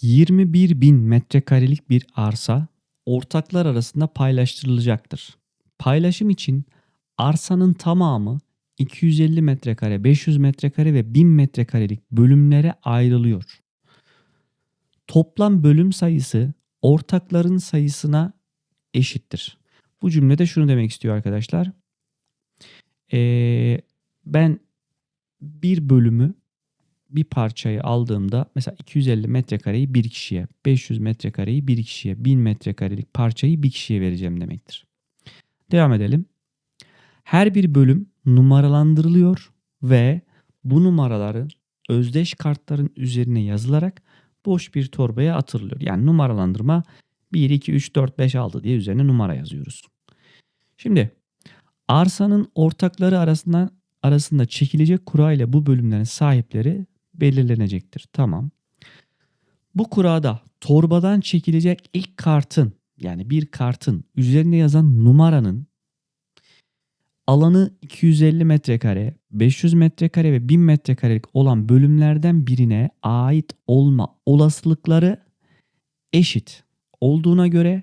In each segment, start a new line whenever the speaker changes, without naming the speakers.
21 bin metrekarelik bir arsa ortaklar arasında paylaştırılacaktır. Paylaşım için arsanın tamamı 250 metrekare, 500 metrekare ve 1000 metrekarelik bölümlere ayrılıyor. Toplam bölüm sayısı ortakların sayısına eşittir. Bu cümlede şunu demek istiyor arkadaşlar. Ee, ben bir bölümü bir parçayı aldığımda mesela 250 metrekareyi bir kişiye, 500 metrekareyi bir kişiye, 1000 metrekarelik parçayı bir kişiye vereceğim demektir. Devam edelim. Her bir bölüm numaralandırılıyor ve bu numaraların özdeş kartların üzerine yazılarak boş bir torbaya atılıyor. Yani numaralandırma 1, 2, 3, 4, 5, 6 diye üzerine numara yazıyoruz. Şimdi arsanın ortakları arasında arasında çekilecek kura ile bu bölümlerin sahipleri belirlenecektir. Tamam. Bu kurada torbadan çekilecek ilk kartın yani bir kartın üzerinde yazan numaranın alanı 250 metrekare, 500 metrekare ve 1000 metrekarelik olan bölümlerden birine ait olma olasılıkları eşit olduğuna göre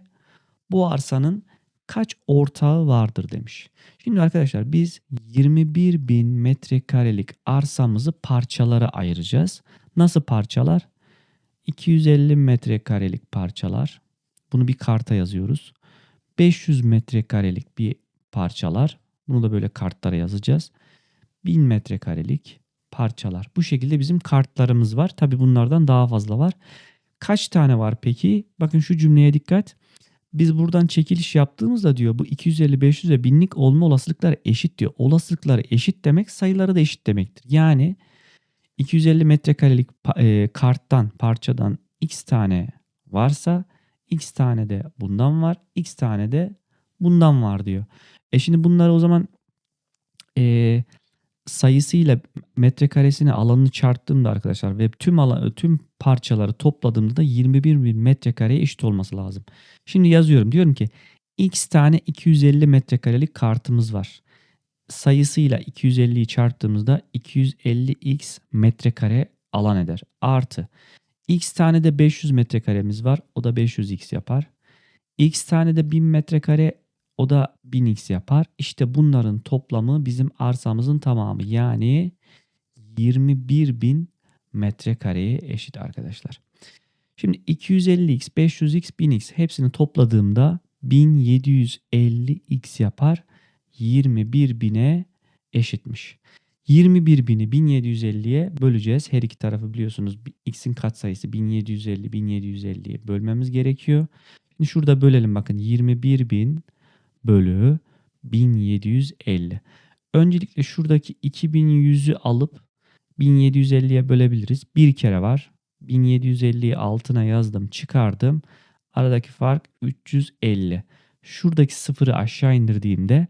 bu arsanın kaç ortağı vardır demiş. Şimdi arkadaşlar biz 21 bin metrekarelik arsamızı parçalara ayıracağız. Nasıl parçalar? 250 metrekarelik parçalar. Bunu bir karta yazıyoruz. 500 metrekarelik bir parçalar. Bunu da böyle kartlara yazacağız. 1000 metrekarelik parçalar. Bu şekilde bizim kartlarımız var. Tabi bunlardan daha fazla var. Kaç tane var peki? Bakın şu cümleye dikkat. Biz buradan çekiliş yaptığımızda diyor bu 250, 500 ve 1000'lik olma olasılıkları eşit diyor. Olasılıkları eşit demek sayıları da eşit demektir. Yani 250 metrekarelik e, karttan, parçadan x tane varsa x tane de bundan var, x tane de bundan var diyor. E şimdi bunları o zaman e, sayısıyla metrekaresini alanını çarptığımda arkadaşlar ve tüm alan, tüm parçaları topladığımda da 21 bin metrekareye eşit olması lazım. Şimdi yazıyorum diyorum ki x tane 250 metrekarelik kartımız var. Sayısıyla 250'yi çarptığımızda 250x metrekare alan eder. Artı x tane de 500 metrekaremiz var. O da 500x yapar. x tane de 1000 metrekare o da 1000x yapar. İşte bunların toplamı bizim arsamızın tamamı. Yani 21.000 metrekareye eşit arkadaşlar. Şimdi 250x, 500x, 1000x hepsini topladığımda 1750x yapar. 21.000'e eşitmiş. 21.000'i 1750'ye böleceğiz. Her iki tarafı biliyorsunuz x'in katsayısı 1750 1750'ye bölmemiz gerekiyor. Şimdi şurada bölelim bakın 21.000 bölü 1750. Öncelikle şuradaki 2100'ü alıp 1750'ye bölebiliriz. Bir kere var. 1750'yi altına yazdım çıkardım. Aradaki fark 350. Şuradaki sıfırı aşağı indirdiğimde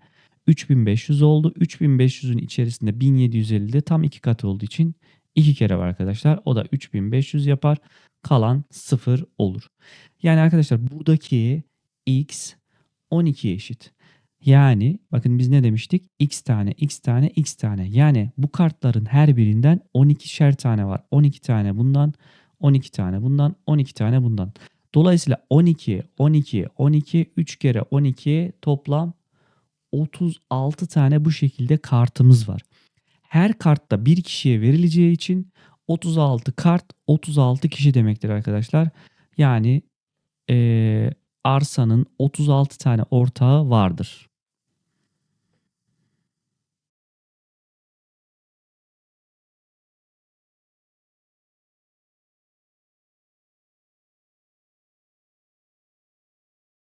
3500 oldu. 3500'ün içerisinde 1750'de tam iki kat olduğu için iki kere var arkadaşlar. O da 3500 yapar. Kalan sıfır olur. Yani arkadaşlar buradaki x 12 eşit. Yani bakın biz ne demiştik? X tane, X tane, X tane. Yani bu kartların her birinden 12'şer tane var. 12 tane bundan, 12 tane bundan, 12 tane bundan. Dolayısıyla 12, 12, 12, 3 kere 12 toplam 36 tane bu şekilde kartımız var. Her kartta bir kişiye verileceği için 36 kart 36 kişi demektir arkadaşlar. Yani ee, arsanın 36 tane ortağı vardır.